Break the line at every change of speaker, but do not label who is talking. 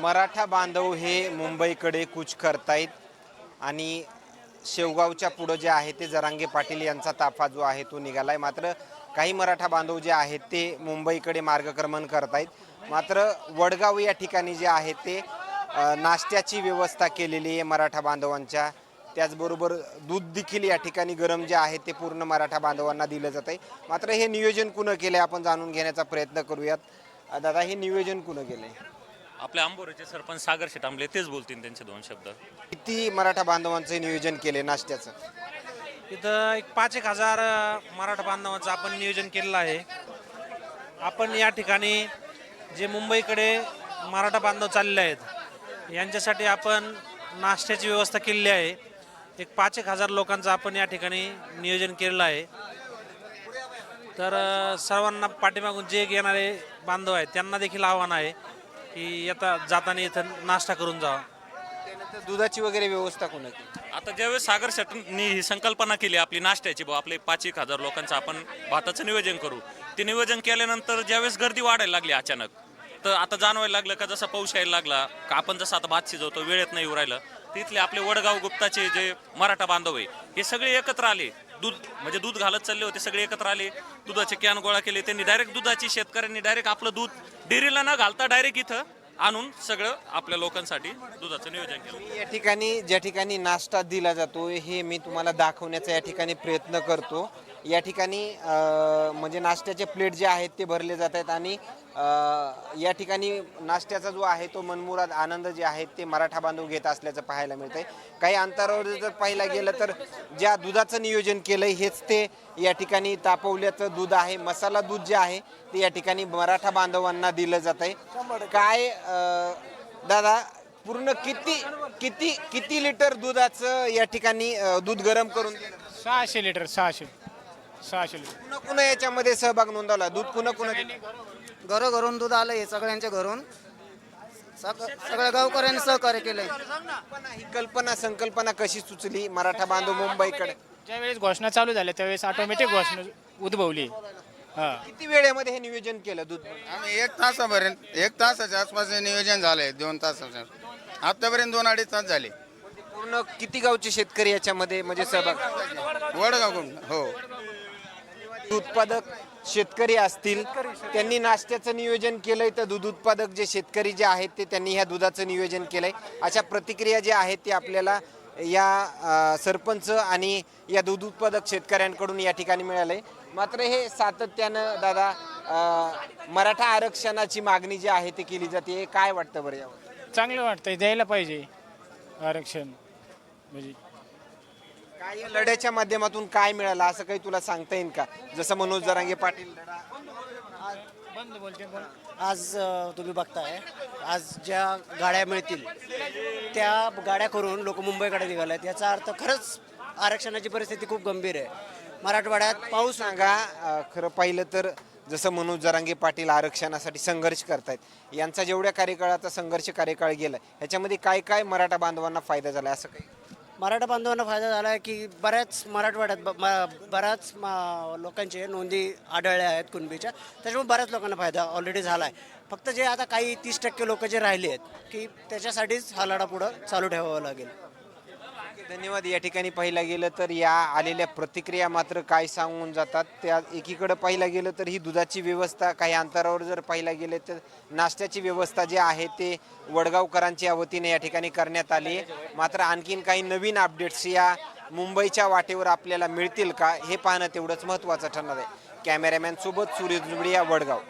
मराठा बांधव हे मुंबईकडे कूच करतायत आणि शेवगावच्या पुढं जे आहे ते जरांगे पाटील यांचा ताफा जो आहे तो निघालाय. मात्र काही मराठा बांधव जे आहेत ते मुंबईकडे मार्गक्रमण करतायत. मात्र वडगाव या ठिकाणी जे आहे ते नाश्त्याची व्यवस्था केलेली आहे मराठा बांधवांच्या. त्याचबरोबर दूध देखील या ठिकाणी गरम जे आहे ते पूर्ण मराठा बांधवांना दिलं जात आहे मात्र हे नियोजन कुणं केलं आहे आपण जाणून घेण्याचा प्रयत्न करूयात. दादा हे नियोजन कुणं केलं आहे
आपल्या आंबोरीचे सरपंच सागर शेटांबले तेच बोलतील त्यांचे दोन शब्द.
किती मराठा बांधवांचं नियोजन केले नाश्त्याचं?
इथं एक पाच एक हजार अ, मराठा बांधवांचं आपण नियोजन केलेलं आहे. आपण या ठिकाणी जे मुंबईकडे मराठा बांधव चाललेले आहेत यांच्यासाठी आपण नाश्त्याची व्यवस्था केलेली आहे. एक पाच एक हजार लोकांचं आपण या ठिकाणी नियोजन केलेलं आहे. तर अ, सर्वांना पाठीमागून जे येणारे बांधव आहेत त्यांना देखील आव्हान आहे. की येता जाताना इथं नाश्ता करून जावा.
त्यानंतर दुधाची वगैरे व्यवस्था कोण
आता ज्यावेळेस सागर शेटांनी ही संकल्पना केली आपली नाश्त्याची बा आपले पाच एक हजार लोकांचं आपण भाताचं नियोजन करू. ते नियोजन केल्यानंतर ज्यावेळेस गर्दी वाढायला लागली अचानक तर आता जाणवायला लागलं का जसा पाऊस यायला लागला का आपण जसं आता भात शिजवतो वेळेत नाही येऊ राहिलं तिथले आपले वडगाव गुप्ताचे जे मराठा बांधव आहे हे सगळे एकत्र आले. दूध म्हणजे दूध घालत चालले होते सगळे एकत्र आले दुधाचे कॅन गोळा केले त्यांनी डायरेक्ट दुधाची शेतकऱ्यांनी डायरेक्ट आपलं दूध डेअरीला न घालता डायरेक्ट इथं आणून सगळं आपल्या लोकांसाठी दुधाचं नियोजन केलं.
या ठिकाणी ज्या ठिकाणी नाश्ता दिला जातो हे मी तुम्हाला दाखवण्याचा या ठिकाणी प्रयत्न करतो. या ठिकाणी म्हणजे नाश्त्याचे प्लेट जे आहेत ते भरले जात आहेत आणि या ठिकाणी नाश्त्याचा जो आहे तो मनमुराद आनंद जे आहे ते मराठा बांधव घेत असल्याचं पाहायला मिळतंय. काही अंतरावर जर पाहायला गेलं तर ज्या दुधाचं नियोजन केलंय हेच ते या ठिकाणी तापवल्याचं दूध आहे. मसाला दूध जे आहे ते या ठिकाणी मराठा बांधवांना दिलं जात आहे काय दादा पूर्ण किती किती किती लिटर दुधाचं या ठिकाणी दूध गरम करून
सहाशे लिटर सहाशे. सहाशे लिटर.
कुणा कुणा याच्यामध्ये सहभाग नोंदवला. दूध कुणा कुणा?
घरोघरून दूध आलं हे सगळ्यांच्या घरून. सग सगळ्या गावकऱ्यांनी सहकार्य केलंय.
कल्पना ही कल्पना संकल्पना कशी सुचली? मराठा बांधव मुंबईकडे.
ज्यावेळेस घोषणा चालू झाल्या त्यावेळेस ऑटोमॅटिक घोषणा उद्भवली. हा.
किती वेळेमध्ये हे नियोजन केलं दूध?
आम्ही एक तासापर्यंत एक तासाच्या आसपास हे नियोजन झालंय दोन तासाच्या. आतापर्यंत दोन अडीच तास झाले.
पूर्ण किती गावचे शेतकरी याच्यामध्ये म्हणजे सहभाग?
वडगाव हो.
उत्पादक शेतकरी असतील त्यांनी नाश्त्याचं नियोजन केलंय. तर दूध उत्पादक जे शेतकरी जे आहेत ते त्यांनी ह्या दुधाचं नियोजन केलंय. अशा प्रतिक्रिया ज्या आहेत ते आपल्याला या सरपंच आणि या दूध उत्पादक शेतकऱ्यांकडून या ठिकाणी मिळालंय. मात्र हे सातत्यानं दादा मराठा आरक्षणाची मागणी जी आहे ती केली जाते. काय वाटतं बरं यावर?
चांगलं वाटतंय. द्यायला पाहिजे आरक्षण. म्हणजे
काय या लढ्याच्या माध्यमातून काय मिळालं? असं काही तुला सांगता येईल का? जसं मनोज जरांगे पाटील लढा.
आज अ, तुम्ही बघताय आज ज्या गाड्या मिळतील त्या गाड्या करून लोक मुंबईकडे निघालेत. याचा अर्थ खरंच आरक्षणाची परिस्थिती खूप गंभीर आहे. मराठवाड्यात पाऊस
सांगा अ, खरं पाहिलं तर जसं मनोज जरांगे पाटील आरक्षणासाठी संघर्ष करतायत यांचा जेवढ्या कार्यकाळाचा संघर्ष कार्यकाळ गेला ह्याच्यामध्ये काय काय मराठा बांधवांना फायदा झाला असं काही?
मराठा बांधवांना फायदा झाला आहे की बऱ्याच मराठवाड्यात ब- म- बऱ्याच म- लोकांचे नोंदी आढळल्या आहेत कुणबीच्या. त्याच्यामुळे बऱ्याच लोकांना फायदा ऑलरेडी झाला आहे फक्त जे आता काही तीस टक्के लोक जे राहिले आहेत की त्याच्यासाठीच हा लढा पुढं चालू ठेवावा लागेल.
धन्यवाद. या ठिकाणी पाहिलं गेलं तर या आलेल्या प्रतिक्रिया मात्र काय सांगून जातात त्या एकीकडं पाहिलं गेलं तर ही दुधाची व्यवस्था काही अंतरावर जर पाहिलं गेलं तर नाश्त्याची व्यवस्था जी आहे ते वडगावकरांच्या वतीने या ठिकाणी करण्यात आली. मात्र आणखीन काही नवीन अपडेट्स या मुंबईच्या वाटेवर आपल्याला मिळतील का हे पाहणं तेवढंच महत्त्वाचं ठरणार आहे. कॅमेरामॅनसोबत सूर्य जुबडी या वडगाव.